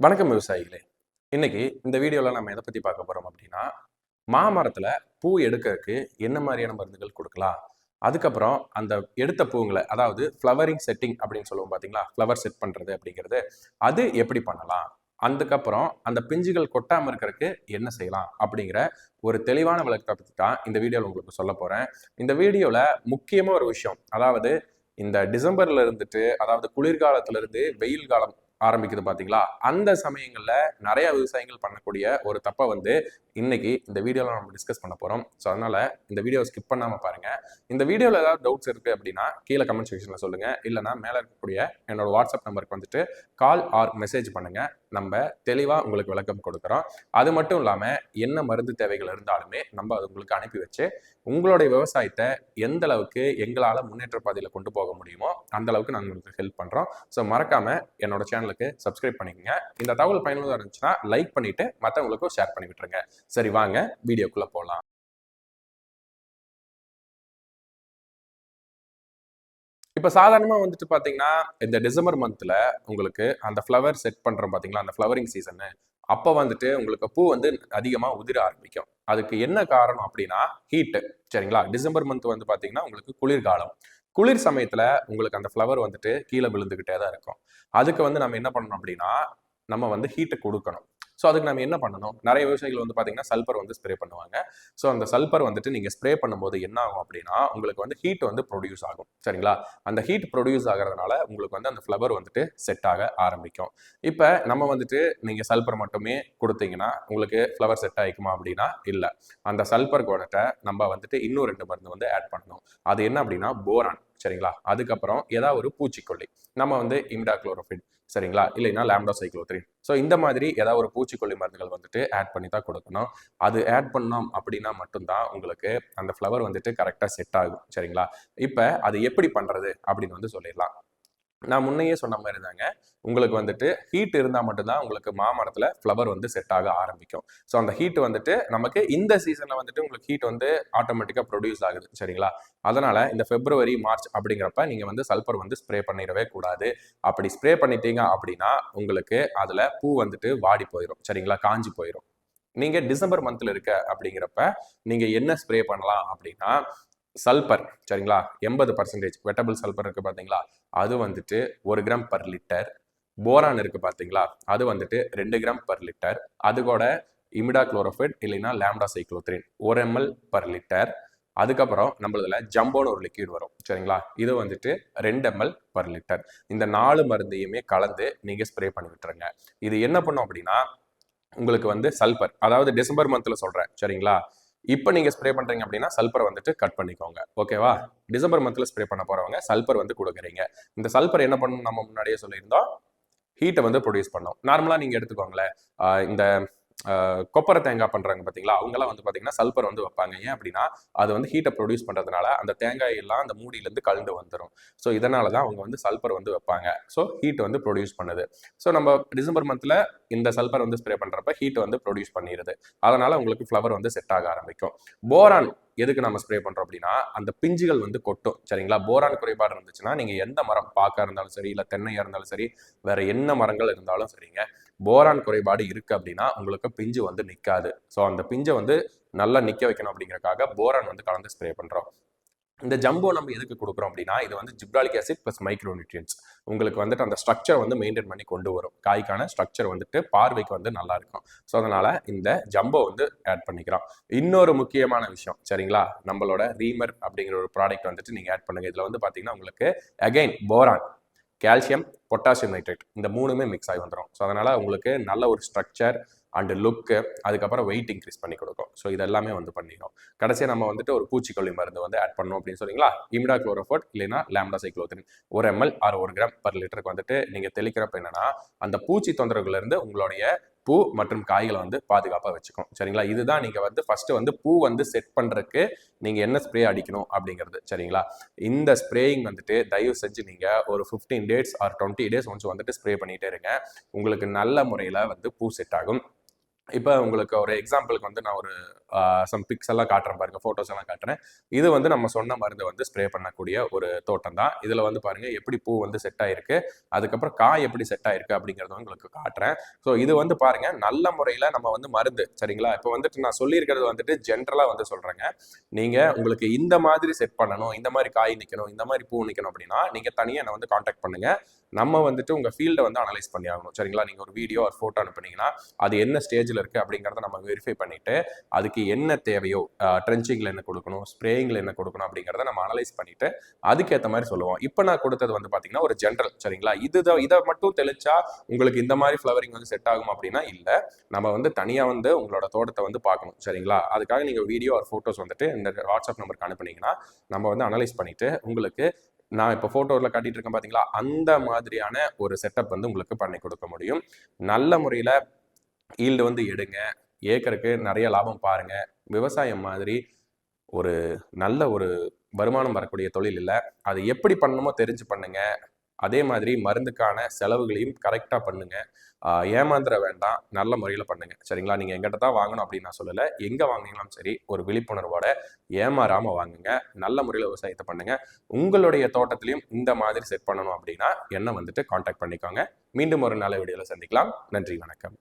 வணக்கம் விவசாயிகளே. இன்னைக்கு இந்த வீடியோவில் நம்ம எதை பற்றி பார்க்க போகிறோம் அப்படின்னா மாமரத்தில் பூ எடுக்கிறதுக்கு என்ன மாதிரியான மருந்துகள் கொடுக்கலாம்? அதுக்கப்புறம் அந்த எடுத்த பூங்களை அதாவது ஃப்ளவரிங் செட்டிங் அப்படின்னு சொல்லுவோம் பார்த்தீங்களா ஃப்ளவர் செட் பண்ணுறது அப்படிங்கிறது. அது எப்படி பண்ணலாம்? அதுக்கப்புறம் அந்த பிஞ்சுகள் கொட்டாமல் இருக்கிறதுக்கு என்ன செய்யலாம்? அப்படிங்கிற ஒரு தெளிவான விளக்கத்தை தான் இந்த வீடியோவில் உங்களுக்கு சொல்ல போகிறேன் இந்த வீடியோவில் முக்கியமாக ஒரு விஷயம் அதாவது இந்த டிசம்பர்ல இருந்துட்டு அதாவது குளிர்காலத்துல இருந்து வெயில் காலம் ஆரம்பிக்குது பார்த்தீங்களா அந்த சமயங்களில் நிறைய விவசாயிகள் பண்ணக்கூடிய ஒரு தப்பை வந்து இன்னைக்கு இந்த வீடியோவில் நம்ம டிஸ்கஸ் பண்ண போகிறோம் ஸோ அதனால் இந்த வீடியோ ஸ்கிப் பண்ணாமல் பாருங்கள் இந்த வீடியோவில் ஏதாவது டவுட்ஸ் இருக்குது அப்படின்னா கீழே கமெண்ட் செக்ஷனில் சொல்லுங்கள் இல்லைனா மேலே இருக்கக்கூடிய என்னோட வாட்ஸ்அப் நம்பருக்கு வந்துட்டு கால் ஆர் மெசேஜ் பண்ணுங்கள் நம்ம தெளிவாக உங்களுக்கு விளக்கம் கொடுக்குறோம். அது மட்டும் இல்லாமல் என்ன மருந்து தேவைகள் இருந்தாலுமே நம்ம அது உங்களுக்கு அனுப்பி வச்சு உங்களுடைய விவசாயத்தை எந்த அளவுக்கு எங்களால் முன்னேற்ற பாதையில் கொண்டு போக முடியுமோ அந்த அளவுக்கு நாங்கள் உங்களுக்கு ஹெல்ப் பண்ணுறோம் ஸோ மறக்காம என்னோட சேனலுக்கு சப்ஸ்கிரைப் பண்ணிக்கோங்க. இந்த தகவல் பயனுள்ளதாக இருந்துச்சுன்னா லைக் பண்ணிட்டு மற்றவங்களுக்கும் ஷேர் பண்ணி விட்டுருங்க சரி வாங்க வீடியோக்குள்ளே போகலாம் இப்போ சாதாரணமாக வந்துட்டு பார்த்தீங்கன்னா இந்த டிசம்பர் மந்த்தில் உங்களுக்கு அந்த ஃப்ளவர் செட் பண்ணுறோம் பார்த்தீங்களா அந்த ஃப்ளவரிங் சீசனு அப்போ வந்துட்டு உங்களுக்கு பூ வந்து அதிகமாக உதிர ஆரம்பிக்கும். அதுக்கு என்ன காரணம் அப்படின்னா ஹீட்டு சரிங்களா? டிசம்பர் மந்த் வந்து பார்த்தீங்கன்னா உங்களுக்கு குளிர்காலம். குளிர் சமயத்தில் உங்களுக்கு அந்த ஃப்ளவர் வந்துட்டு கீழே விழுந்துக்கிட்டே தான் இருக்கும். அதுக்கு வந்து நம்ம என்ன பண்ணணும் அப்படின்னா நம்ம வந்து ஹீட்டை கொடுக்கணும். ஸோ அதுக்கு நம்ம என்ன பண்ணணும்? நிறைய விவசாயிகள் வந்து பார்த்தீங்கன்னா சல்பர் வந்து ஸ்ப்ரே பண்ணுவாங்க. ஸோ அந்த சல்பர் வந்துட்டு நீங்கள் ஸ்ப்ரே பண்ணும்போது என்ன ஆகும் அப்படின்னா உங்களுக்கு வந்து ஹீட் வந்து ப்ரொடியூஸ் ஆகும். சரிங்களா? அந்த ஹீட் ப்ரொடியூஸ் ஆகிறதுனால உங்களுக்கு வந்து அந்த ஃப்ளவர் வந்துட்டு செட் ஆக ஆரம்பிக்கும். இப்போ நம்ம வந்துட்டு நீங்கள் சல்பர் மட்டுமே கொடுத்தீங்கன்னா உங்களுக்கு ஃப்ளவர் செட் ஆகிக்குமா அப்படின்னா இல்லை. அந்த சல்பர் குடத்தை நம்ம வந்துட்டு இன்னும் ரெண்டு மருந்து வந்து ஆட் பண்ணணும். அது என்ன அப்படின்னா போரான் சரிங்களா? அதுக்கப்புறம் ஏதாவது ஒரு பூச்சிக்கொல்லி. நம்ம வந்து இம்டாக்ளோரோஃபின் சரிங்களா? இல்லைன்னா லேம்டா சைக்ளோத்ரின் ஸோ இந்த மாதிரி ஏதாவது ஒரு பூச்சிக்கொல்லி மருந்துகள் வந்துட்டு ஆட் பண்ணி தான் கொடுக்கணும். அது ஆட் பண்ணோம் அப்படின்னா மட்டும்தான் உங்களுக்கு அந்த ஃப்ளவர் வந்துட்டு கரெக்டாக செட் ஆகும் சரிங்களா? இப்போ அது எப்படி பண்ணுறது அப்படின்னு வந்து சொல்லிடலாம். நான் முன்னையே சொன்ன மாதிரி தாங்க. உங்களுக்கு வந்துட்டு ஹீட் இருந்தால் மட்டும்தான் உங்களுக்கு மாமரத்தில் ஃப்ளவர் வந்து செட் ஆக ஆரம்பிக்கும். ஸோ அந்த ஹீட் வந்துட்டு நமக்கு இந்த சீசனில் வந்துட்டு உங்களுக்கு ஹீட் வந்து ஆட்டோமேட்டிக்காக ப்ரொடியூஸ் ஆகுது. சரிங்களா? அதனால் இந்த பிப்ரவரி மார்ச் அப்படிங்கிறப்ப நீங்கள் வந்து சல்பர் வந்து ஸ்ப்ரே பண்ணிடவே கூடாது. அப்படி ஸ்ப்ரே பண்ணிட்டீங்க அப்படின்னா உங்களுக்கு அதில் பூ வந்துட்டு வாடி போயிடும் சரிங்களா? காஞ்சி போயிடும் நீங்கள் டிசம்பர் மந்தில் இருக்க அப்படிங்கிறப்ப நீங்கள் என்ன ஸ்ப்ரே பண்ணலாம் அப்படின்னா சல்பர் சரிங்களா? எண்பது பர்சன்டேஜ் வெட்டபிள் சல்பர் இருக்குது பார்த்தீங்களா அது வந்துட்டு ஒரு கிராம் பர் லிட்டர் போரான் இருக்குது பார்த்தீங்களா அது வந்துட்டு ரெண்டு கிராம் பர் லிட்டர் அது கூட இமிடா குளோரோஃபைட் இல்லைன்னா லேம்டா சைக்ளோத்ரின் ஒரு எம்எல் பர் லிட்டர் அதுக்கப்புறம் நம்மளதுல ஜம்போன்னு ஒரு லிக்விட் வரும் சரிங்களா? இது வந்துட்டு ரெண்டு எம்எல் பர் லிட்டர் இந்த நாலு மருந்தையுமே கலந்து நீங்கள் ஸ்ப்ரே பண்ணி விட்டுருங்க. இது என்ன பண்ணும் அப்படின்னா உங்களுக்கு வந்து சல்பர் அதாவது டிசம்பர் மந்த்தில் சொல்கிறேன் சரிங்களா? இப்போ நீங்கள் ஸ்ப்ரே பண்ணுறீங்க அப்படின்னா சல்பர் வந்துட்டு கட் பண்ணிக்கோங்க. ஓகேவா டிசம்பர் மந்தில் ஸ்ப்ரே பண்ண போகிறவங்க சல்பர் வந்து கொடுக்குறீங்க. இந்த சல்பர் என்ன பண்ணணும் நம்ம முன்னாடியே சொல்லியிருந்தோம். ஹீட்டை வந்து ப்ரொடியூஸ் பண்ணோம். நார்மலாக நீங்கள் எடுத்துக்கோங்களேன். இந்த கொப்பரை தேங்காய் பண்ணுறாங்க பார்த்தீங்களா அவங்கெல்லாம் வந்து பார்த்தீங்கன்னா சல்பர் வந்து வைப்பாங்க. ஏன் அப்படின்னா அது வந்து ஹீட்டை ப்ரொடியூஸ் பண்ணுறதுனால அந்த தேங்காய் எல்லாம் அந்த மூடியிலேருந்து கலந்து வந்துடும் ஸோ இதனால தான் அவங்க வந்து சல்பர் வந்து வைப்பாங்க. ஸோ ஹீட் வந்து ப்ரொடியூஸ் பண்ணுது. ஸோ நம்ம டிசம்பர் மந்தில் இந்த சல்பர் வந்து ஸ்ப்ரே பண்ணுறப்ப ஹீட் வந்து ப்ரொடியூஸ் பண்ணிடுது அதனால் உங்களுக்கு ஃப்ளவர் வந்து செட் ஆக ஆரம்பிக்கும். போரான் எதுக்கு நம்ம ஸ்ப்ரே பண்ணுறோம் அப்படின்னா அந்த பிஞ்சுகள் வந்து கொட்டும். சரிங்களா? போரான் குறைபாடு இருந்துச்சுன்னா நீங்கள் எந்த மரம் பாக்கா இருந்தாலும் சரி இல்லை தென்னையாக இருந்தாலும் சரி வேற என்ன மரங்கள் இருந்தாலும் சரிங்க போரான் குறைபாடு இருக்கு அப்படின்னா உங்களுக்கு பிஞ்சு வந்து நிற்காது ஸோ அந்த பிஞ்சை வந்து நல்லா நிற்க வைக்கணும் அப்படிங்கறக்காக போரான் வந்து கலந்து ஸ்ப்ரே பண்ணுறோம் இந்த ஜம்போ நம்ம எதுக்கு கொடுக்குறோம் அப்படின்னா இது வந்து gibberellic acid plus micro nutrients உங்களுக்கு வந்துட்டு அந்த ஸ்ட்ரக்சர் வந்து மெயின்டைன் பண்ணி கொண்டு வரும். காய்க்கான ஸ்ட்ரக்சர் வந்துட்டு பார்வைக்கு வந்து நல்லா இருக்கும். ஸோ அதனால இந்த ஜம்போ வந்து ஆட் பண்ணிக்கிறோம். இன்னொரு முக்கியமான விஷயம் சரிங்களா? நம்மளோட ரீமர் அப்படிங்கிற ஒரு ப்ராடக்ட் வந்துட்டு நீங்கள் ஆட் பண்ணுங்க. இதில் வந்து பார்த்தீங்கன்னா உங்களுக்கு again boron calcium potassium nitrate இந்த மூணுமே மிக்ஸ் ஆகி வந்துடும் ஸோ அதனால் உங்களுக்கு நல்ல ஒரு ஸ்ட்ரக்சர் அண்டு லுக்கு அதுக்கப்புறம் வெயிட் இன்க்ரீஸ் பண்ணி கொடுக்கும். ஸோ இதெல்லாமே வந்து பண்ணிடும் கடைசியாக நம்ம வந்துட்டு ஒரு பூச்சிக்கொல்லி மருந்து வந்து ஆட் பண்ணோம் அப்படின்னு சொன்னீங்களா? இமிடா குளோரோஃபோட் இல்லைன்னா லேம்டா சைக்ளோத்தின் ஒரு எம்எல் ஆறு ஒரு கிராம் பர் லிட்டருக்கு வந்துட்டு நீங்கள் தெளிக்கிறப்ப என்னன்னா அந்த பூச்சி தொந்தரவுலேருந்து உங்களுடைய பூ மற்றும் காய்களை வந்து பாதுகாப்பாக வச்சுக்கும். சரிங்களா? இதுதான் நீங்கள் வந்து ஃபஸ்ட்டு வந்து பூ வந்து செட் பண்ணுறதுக்கு நீங்கள் என்ன ஸ்ப்ரே அடிக்கணும் அப்படிங்கிறது. சரிங்களா? இந்த ஸ்ப்ரேயிங் வந்துட்டு தயவு செஞ்சு நீங்கள் ஒரு fifteen days or twenty days once வந்துட்டு ஸ்ப்ரே பண்ணிகிட்டே இருங்க. உங்களுக்கு நல்ல முறையில் வந்து பூ செட் ஆகும். இப்போ உங்களுக்கு ஒரு எக்ஸாம்பிளுக்கு வந்து நான் ஒரு சம் பிக்ஸ் எல்லாம் காட்டுறேன் பாருங்க ஃபோட்டோஸ் எல்லாம் காட்டுறேன். இது வந்து நம்ம சொன்ன மருந்தை வந்து ஸ்ப்ரே பண்ணக்கூடிய ஒரு தோட்டம் தான். இதில் வந்து பாருங்க எப்படி பூ வந்து செட் ஆயிருக்கு அதுக்கப்புறம் காய் எப்படி செட் ஆயிருக்கு அப்படிங்கிறத உங்களுக்கு காட்டுறேன். ஸோ இது வந்து பாருங்க நல்ல முறையில் நம்ம வந்து மருந்து சரிங்களா? இப்போ வந்துட்டு நான் சொல்லியிருக்கிறது வந்துட்டு ஜென்ரலாக வந்து சொல்றேங்க. நீங்க உங்களுக்கு இந்த மாதிரி செட் பண்ணணும் இந்த மாதிரி காய் நிற்கணும் இந்த மாதிரி பூ நிற்கணும் அப்படின்னா நீங்க தனியாக என்னை வந்து காண்டாக்ட் பண்ணுங்க. நம்ம வந்துட்டு உங்க ஃபீல்டை வந்து அனலைஸ் பண்ணி ஆகணும். சரிங்களா? நீங்க ஒரு வீடியோ ஒரு ஃபோட்டோ அனுப்புனீங்கன்னா அது என்ன ஸ்டேஜில் இருக்கு அப்படிங்கிறத நம்ம வெரிஃபை பண்ணிட்டு அதுக்கு என்ன தேவையோ ட்ரென்ச்சிங்கில் என்ன கொடுக்கணும் ஸ்ப்ரேயிங்கில் என்ன கொடுக்கணும் அப்படிங்கிறத நம்ம அனலைஸ் பண்ணிட்டு அதுக்கேற்ற மாதிரி சொல்லுவோம். இப்போ நான் கொடுத்தது வந்து பார்த்தீங்கன்னா ஒரு ஜென்ரல் சரிங்களா? இதுதான் இதை மட்டும் தெளிச்சா உங்களுக்கு இந்த மாதிரி ஃப்ளவரிங் வந்து செட் ஆகும் அப்படின்னா இல்லை. நம்ம வந்து தனியாக வந்து உங்களோட தோட்டத்தை வந்து பார்க்கணும் சரிங்களா? அதுக்காக நீங்கள் வீடியோ ஒரு ஃபோட்டோஸ் வந்துட்டு இந்த வாட்ஸ்அப் நம்பருக்கு அனுப்புனீங்கன்னா நம்ம வந்து அனலைஸ் பண்ணிட்டு உங்களுக்கு நான் இப்போ ஃபோட்டோவில் காட்டிட்டு இருக்கேன் பார்த்தீங்களா அந்த மாதிரியான ஒரு செட்டப் வந்து உங்களுக்கு பண்ணி கொடுக்க முடியும். நல்ல முறையில் ஈல்டு வந்து எடுங்க. ஏக்கருக்கு நிறைய லாபம் பாருங்க. விவசாயம் மாதிரி ஒரு நல்ல ஒரு வருமானம் வரக்கூடிய தொழில் இல்லை. அது எப்படி பண்ணணுமோ தெரிஞ்சு பண்ணுங்க. அதே மாதிரி மருந்துக்கான செலவுகளையும் கரெக்டாக பண்ணுங்க. ஏமாந்துட வேண்டாம். நல்ல முறையில் பண்ணுங்க. சரிங்களா? நீங்கள் எங்கிட்ட தான் வாங்கணும் அப்படின்னு நான் சொல்லலை. எங்கே வாங்கினாலும் சரி ஒரு விழிப்புணர்வோட ஏமாறாமல் வாங்குங்க. நல்ல முறையில் விவசாயத்தை பண்ணுங்க. உங்களுடைய தோட்டத்திலையும் இந்த மாதிரி செட் பண்ணணும் அப்படின்னா என்ன வந்துட்டு காண்டாக்ட் பண்ணிக்கோங்க. மீண்டும் ஒரு நல்ல வீடியோவில் சந்திக்கலாம். நன்றி வணக்கம்.